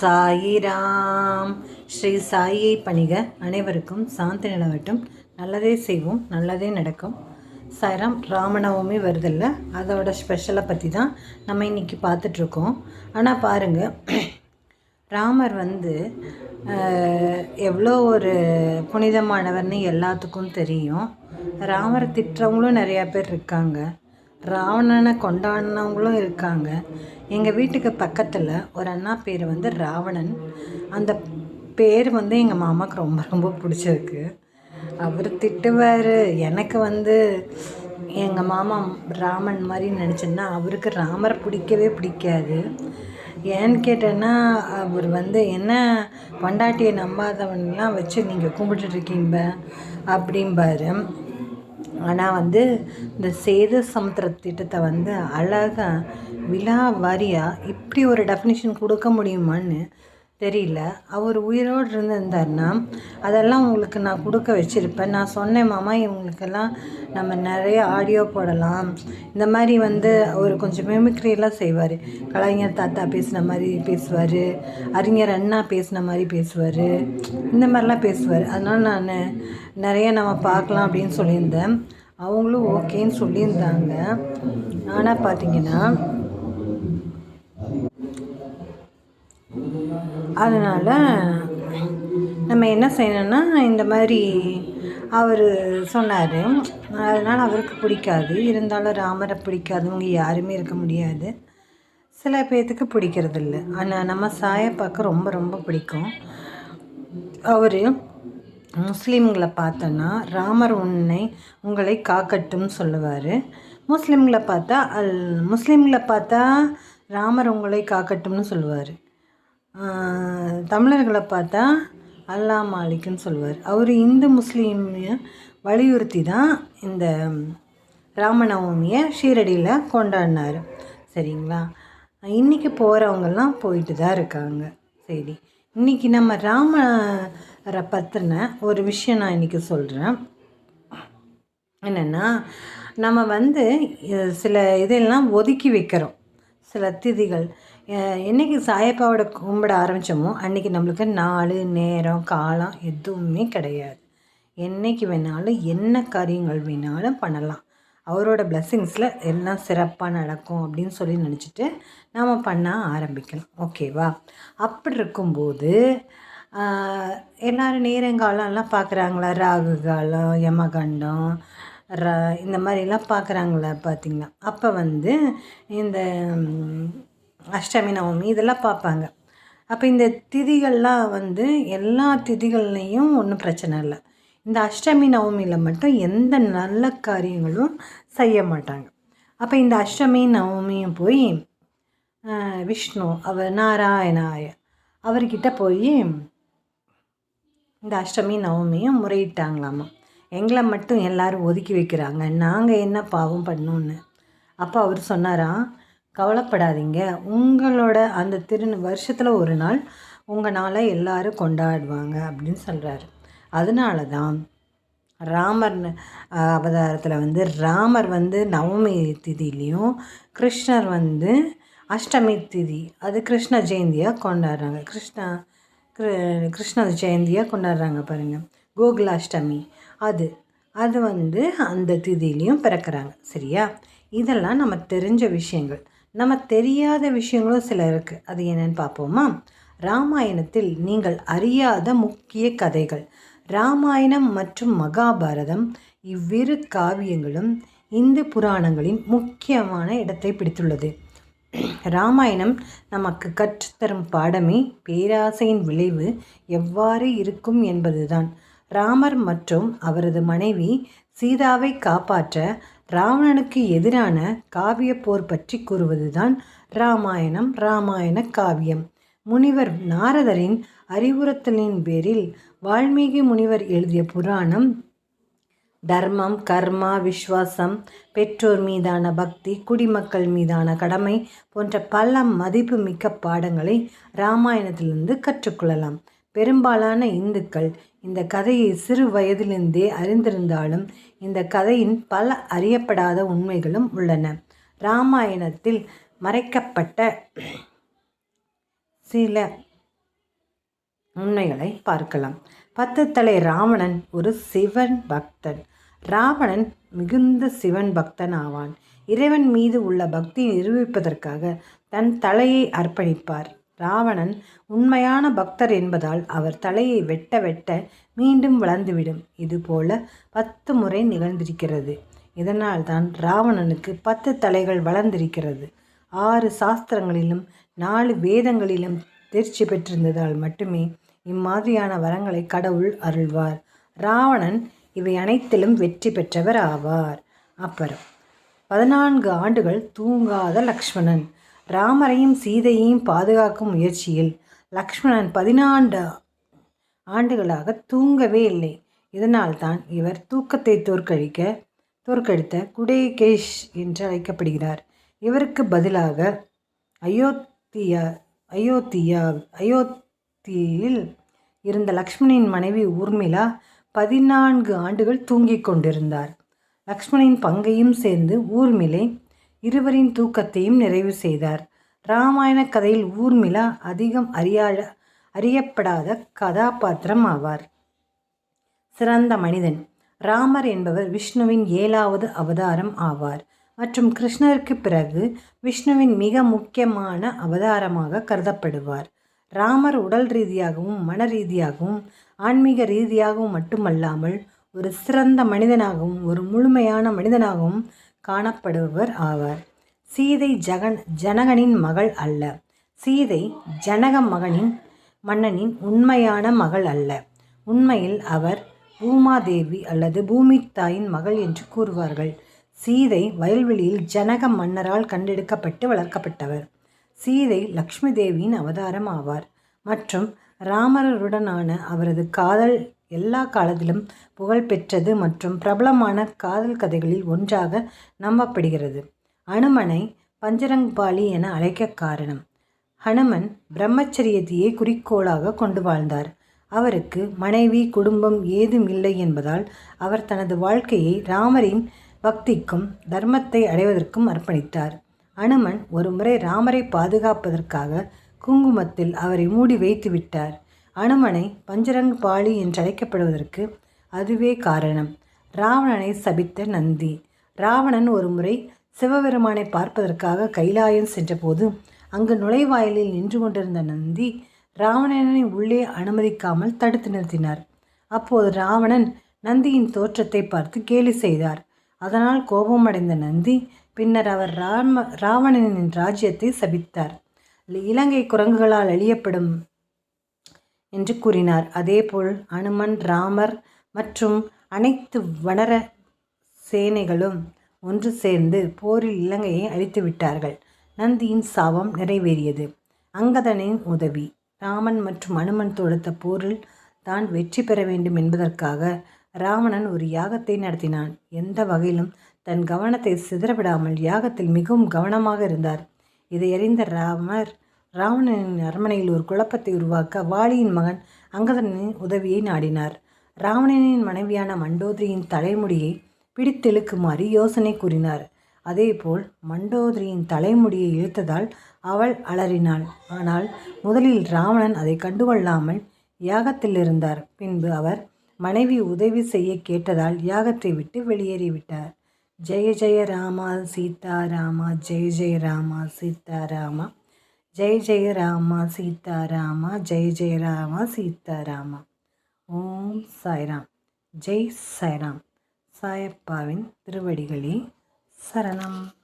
சாயிராம். ஸ்ரீ சாயியை பணிக. அனைவருக்கும் சாந்தி நிலவட்டும். நல்லதே செய்வோம். நல்லதே நடக்கும். சாயிராம் ராமநவமி வருதில்ல. அதோட ஸ்பெஷலை பற்றி தான் நம்ம இன்றைக்கி பார்த்துட்ருக்கோம். ஆனால் பாருங்கள் ராமர் வந்து எவ்வளோ ஒரு புனிதமானவர்னு எல்லாத்துக்கும் தெரியும். ராமரை திட்டுறவங்களும் நிறையா பேர் இருக்காங்க. ராவணனை கொண்டாடினவங்களும் இருக்காங்க. எங்கள் வீட்டுக்கு பக்கத்தில் ஒரு அண்ணா பேர் வந்து ராவணன். அந்த பேர் வந்து எங்கள் மாமாவுக்கு ரொம்ப ரொம்ப பிடிச்சிருக்கு. அவர் திட்டுவார். எனக்கு வந்து எங்கள் மாமா ராமன் மாதிரி நினச்சேன்னா அவருக்கு ராமரை பிடிக்கவே பிடிக்காது. ஏன்னு கேட்டேன்னா அவர் வந்து என்ன பொண்டாட்டியை நம்பாதவன்லாம் வச்சு நீங்கள் கும்பிட்டுட்ருக்கீங்க அப்படிம்பாரு. ஆனால் வந்து இந்த சேது சமுத்திர திட்டத்தை வந்து அழகாக விழா வாரியாக இப்படி ஒரு டெஃபினிஷன் கொடுக்க முடியுமான்னு தெரியல. அவர் உயிரோடு இருந்திருந்தாருன்னா அதெல்லாம் உங்களுக்கு நான் கொடுக்க வச்சுருப்பேன். நான் சொன்னேன் மாமா இவங்களுக்கெல்லாம் நம்ம நிறைய ஆடியோ போடலாம். இந்த மாதிரி வந்து அவர் கொஞ்சம் மிமிக்ரியெல்லாம் செய்வார். கலைஞர் தாத்தா பேசின மாதிரி பேசுவார். அறிஞர் அண்ணா பேசின மாதிரி பேசுவார். இந்த மாதிரிலாம் பேசுவார். அதனால் நான் நிறைய நம்ம பார்க்கலாம் அப்படின்னு சொல்லியிருந்தேன். அவங்களும் ஓகேன்னு சொல்லியிருந்தாங்க. ஆனால் பார்த்தீங்கன்னா அதனால் நம்ம என்ன செய்யணும்னா இந்த மாதிரி அவர் சொன்னார். அதனால் அவருக்கு பிடிக்காது. இருந்தாலும் ராமரை பிடிக்காதவங்க யாருமே இருக்க முடியாது. சில பேர்த்துக்கு பிடிக்கிறதில்ல. ஆனால் நம்ம சாயப்பாக்க ரொம்ப ரொம்ப பிடிக்கும். அவர் முஸ்லீம்களை பார்த்தோன்னா ராமர் உன்னை உங்களை காக்கட்டும் சொல்லுவார். முஸ்லீம்களை பார்த்தா அல் முஸ்லீம்களை பார்த்தா ராமர் உங்களை காக்கட்டும்னு சொல்லுவார். தமிழர்களை பார்த்தா அல்லா மாலிக்குன்னு சொல்லுவார் அவர் இந்து முஸ்லீமைய வலியுறுத்தி தான் இந்த ராமநவமியை ஷீரடியில் கொண்டாடினார். சரிங்களா? இன்றைக்கி போகிறவங்கெல்லாம் போயிட்டு தான் இருக்காங்க. சரி இன்றைக்கி நம்ம ராமரை பற்றின ஒரு விஷயம் நான் இன்றைக்கி சொல்கிறேன் என்னென்னா நம்ம வந்து சில இதெல்லாம் ஒதுக்கி வைக்கிறோம். சில திதிகள் என்றைக்கு என்னைக்கு சாயப்பாவோட கும்பிட ஆரம்பித்தோமோ அன்றைக்கி நம்மளுக்கு நாள் நேரம் காலம் எதுவுமே கிடையாது. என்றைக்கு வேணாலும் என்ன காரியங்கள் வேணாலும் பண்ணலாம். அவரோட பிளெஸ்ஸிங்ஸில் எல்லாம் சிறப்பாக நடக்கும் அப்படின்னு சொல்லி நினச்சிட்டு நாம் பண்ண ஆரம்பிக்கலாம். ஓகேவா? அப்படி இருக்கும்போது எல்லோரும் நேரங்காலம்லாம் பார்க்குறாங்களா? ராகு காலம் யமகண்டம் ர இந்த மாதிரிலாம் பார்க்குறாங்களா? பார்த்தீங்களா? அப்போ வந்து இந்த அஷ்டமி நவமி இதெல்லாம் பார்ப்பாங்க. அப்போ இந்த திதிகள்லாம் வந்து எல்லா திதிகள்லேயும் ஒன்றும் பிரச்சனை இல்லை. இந்த அஷ்டமி நவமியில் மட்டும் எந்த நல்ல காரியங்களும் செய்ய மாட்டாங்க. அப்போ இந்த அஷ்டமி நவமியும் போய் விஷ்ணு அவர் நாராயணாய அவர்கிட்ட போய் இந்த அஷ்டமி நவமியும் முறையிட்டாங்களாமா. எங்களை மட்டும் எல்லோரும் ஒதுக்கி வைக்கிறாங்க. நாங்கள் என்ன பாவம் பண்ணோன்னு அப்போ அவர் சொன்னாராம் கவலைப்படாதீங்க. உங்களோட அந்த திரு வருஷத்தில் ஒரு நாள் உங்கள் நாளை எல்லாரும் கொண்டாடுவாங்க அப்படின்னு சொல்கிறாரு அதனால தான் ராமர் அவதாரத்தில் வந்து ராமர் வந்து நவமி திதியிலையும் கிருஷ்ணர் வந்து அஷ்டமி திதி அது கிருஷ்ண ஜெயந்தியாக கொண்டாடுறாங்க. கிருஷ்ணா கிரு- கிருஷ்ண ஜெயந்தியாக கொண்டாடுறாங்க பாருங்கள் கோகுலாஷ்டமி அது அது வந்து அந்த திதியிலையும் பிறக்கிறாங்க. சரியா? இதெல்லாம் நம்ம தெரிஞ்ச விஷயங்கள். நம்ம தெரியாத விஷயங்களும் சில இருக்குது அது என்னன்னு பார்ப்போமா? ராமாயணத்தில் நீங்கள் அறியாத முக்கிய கதைகள். ராமாயணம் மற்றும் மகாபாரதம் இவ்விரு காவியங்களும் இந்து புராணங்களின் முக்கியமான இடத்தை பிடித்துள்ளது. ராமாயணம் நமக்கு கற்றுத்தரும் பாடமே பேராசையின் விளைவு எவ்வாறு இருக்கும் என்பதுதான். ராமர் மற்றும் அவரது மனைவி சீதாவை காப்பாற்ற ராவணனுக்கு எதிரான காவிய போர் பற்றி கூறுவதுதான் ராமாயணம் ராமாயண காவியம். முனிவர் நாரதரின் அறிவுறுத்தலின் பேரில் வால்மீகி முனிவர் எழுதிய புராணம் தர்மம் கர்மா விஸ்வாசம் பெற்றோர் மீதான பக்தி குடிமக்கள் மீதான கடமை போன்ற பல மதிப்பு மிக்க பாடங்களை ராமாயணத்திலிருந்து கற்றுக்கொள்ளலாம். பெரும்பாலான இந்துக்கள் இந்த கதையை சிறு வயதிலிருந்தே அறிந்திருந்தாலும் இந்த கதையின் பல அறியப்படாத உண்மைகளும் உள்ளன. ராமாயணத்தில் மறைக்கப்பட்ட சில உண்மைகளை பார்க்கலாம். பத்து தலை ராவணன் ஒரு சிவன் பக்தன். ராவணன் மிகுந்த சிவன் பக்தன் ஆவான். இறைவன் மீது உள்ள பக்தியை நிரூபிப்பதற்காக தன் தலையை அர்ப்பணிப்பார். ராவணன் உண்மையான பக்தர் என்பதால் அவர் தலையை வெட்ட வெட்ட மீண்டும் வளர்ந்துவிடும். இதுபோல பத்து முறை நிகழ்ந்திருக்கிறது. இதனால் தான் ராவணனுக்கு பத்து தலைகள் வளர்ந்திருக்கிறது. ஆறு சாஸ்திரங்களிலும் நாலு வேதங்களிலும் தேர்ச்சி பெற்றிருந்ததால் மட்டுமே இம்மாதிரியான வரங்களை கடவுள் அருள்வார். ராவணன் இவை அனைத்திலும் வெற்றி பெற்றவர் ஆவார். அப்புறம் பதினான்கு ஆண்டுகள் தூங்காத லக்ஷ்மணன். ராமரையும் சீதையையும் பாதுகாக்கும் முயற்சியில் லக்ஷ்மணன் பதினான்கு ஆண்டுகளாக தூங்கவே இல்லை. இதனால்தான் இவர் தூக்கத்தை தோற்கடிக்க தோற்கடித்த குடேகேஷ் என்று அழைக்கப்படுகிறார். இவருக்கு பதிலாக அயோத்தியா அயோத்தியா அயோத்தியில் இருந்த லக்ஷ்மணின் மனைவி ஊர்மிளா பதினான்கு ஆண்டுகள் தூங்கிக் கொண்டிருந்தார். லக்ஷ்மணின் பங்கையும் சேர்ந்து ஊர்மிளை இருவரின் தூக்கத்தையும் நிறைவு செய்தார். ராமாயண கதையில் ஊர்மிளா அதிகம் அறியாத அறியப்படாத கதாபாத்திரம் ஆவார். சிறந்த மனிதன். ராமர் என்பவர் விஷ்ணுவின் ஏழாவது அவதாரம் ஆவார். மற்றும் கிருஷ்ணருக்கு பிறகு விஷ்ணுவின் மிக முக்கியமான அவதாரமாக கருதப்படுவார். ராமர் உடல் ரீதியாகவும் மன ரீதியாகவும் ஆன்மீக ரீதியாகவும் மட்டுமல்லாமல் ஒரு சிறந்த மனிதனாகவும் ஒரு முழுமையான மனிதனாகவும் காணப்படுபவர் ஆவார். சீதை ஜகன் ஜனகனின் மகள் அல்ல. சீதை ஜனக மகனின் மன்னனின் உண்மையான மகள் அல்ல. உண்மையில் அவர் பூமாதேவி அல்லது பூமி தாயின் மகள் என்று கூறுவார்கள். சீதை வயல்வெளியில் ஜனக மன்னரால் கண்டெடுக்கப்பட்டு வளர்க்கப்பட்டவர். சீதை லக்ஷ்மி தேவியின் அவதாரம் ஆவார். மற்றும் ராமருடனான அவரது காதல் எல்லா காலத்திலும் புகழ்பெற்றது மற்றும் பிரபலமான காதல் கதைகளில் ஒன்றாக நம்பப்படுகிறது. அனுமனை பஞ்சரங்பாலி என அழைக்க காரணம். ஹனுமன் பிரம்மச்சரியத்தையே குறிக்கோளாக கொண்டு வாழ்ந்தார். அவருக்கு மனைவி குடும்பம் ஏதும் இல்லை என்பதால் அவர் தனது வாழ்க்கையை ராமரின் பக்திக்கும் தர்மத்தை அடைவதற்கும் அர்ப்பணித்தார். அனுமன் ஒருமுறை ராமரை பாதுகாப்பதற்காக குங்குமத்தில் அவரை மூடி வைத்து விட்டார். அனுமனை பஞ்சரங் பாலி என்றழைக்கப்படுவதற்கு அதுவே காரணம். ராவணனை சபித்த நந்தி. ராவணன் ஒரு முறை சிவபெருமானை பார்ப்பதற்காக கைலாயம் சென்றபோது அங்கு நுழைவாயிலில் நின்று கொண்டிருந்த நந்தி ராவணனை உள்ளே அனுமதிக்காமல் தடுத்து நிறுத்தினார். அப்போது ராவணன் நந்தியின் தோற்றத்தை பார்த்து கேலி செய்தார். அதனால் கோபமடைந்த நந்தி பின்னர் அவர் ராம ராவணனின் ராஜ்யத்தை சபித்தார். இலங்கை குரங்குகளால் அழியப்படும் என்று கூறினார். அதேபோல் அனுமன் ராமர் மற்றும் அனைத்து வனர சேனைகளும் ஒன்று சேர்ந்து போரில் இலங்கையை அழித்து விட்டார்கள். நந்தியின் சாபம் நிறைவேறியது. அங்கதனின் உதவி ராமன் மற்றும் அனுமன் தொடுத்த போரில் தான் வெற்றி பெற வேண்டும் என்பதற்காக ராவணன் ஒரு யாகத்தை நடத்தினான். எந்த வகையிலும் தன் கவனத்தை சிதறவிடாமல் யாகத்தில் மிகவும் கவனமாக இருந்தார். இதை அறிந்த ராமர் ராவணனின் அரண்மனையில் ஒரு குழப்பத்தை உருவாக்க வாலியின் மகன் அங்கதனின் உதவியை நாடினார். ராவணனின் மனைவியான மண்டோதரியின் தலைமுடியை பிடித்தெழுக்குமாறு யோசனை கூறினார். அதேபோல் மண்டோதரியின் தலைமுடியை இழுத்ததால் அவள் அலறினாள். ஆனால் முதலில் ராவணன் அதை கண்டுகொள்ளாமல் யாகத்தில் இருந்தார் பின்பு அவர் மனைவி உதவி செய்ய கேட்டதால் யாகத்தை விட்டு வெளியேறிவிட்டார். ஜெய ஜெய ராமா சீதா ராமா ஜெய ஜெய ராமா சீதா ராமா ஜெய் ஜெய ராமா சீதாராமா ஜெய் ஜெய ராமா சீதாராமா. ஓம் சாய்ராம். ஜெய் சாய்ராம். சாயப்பாவின் திருவடிகளே சரணம்.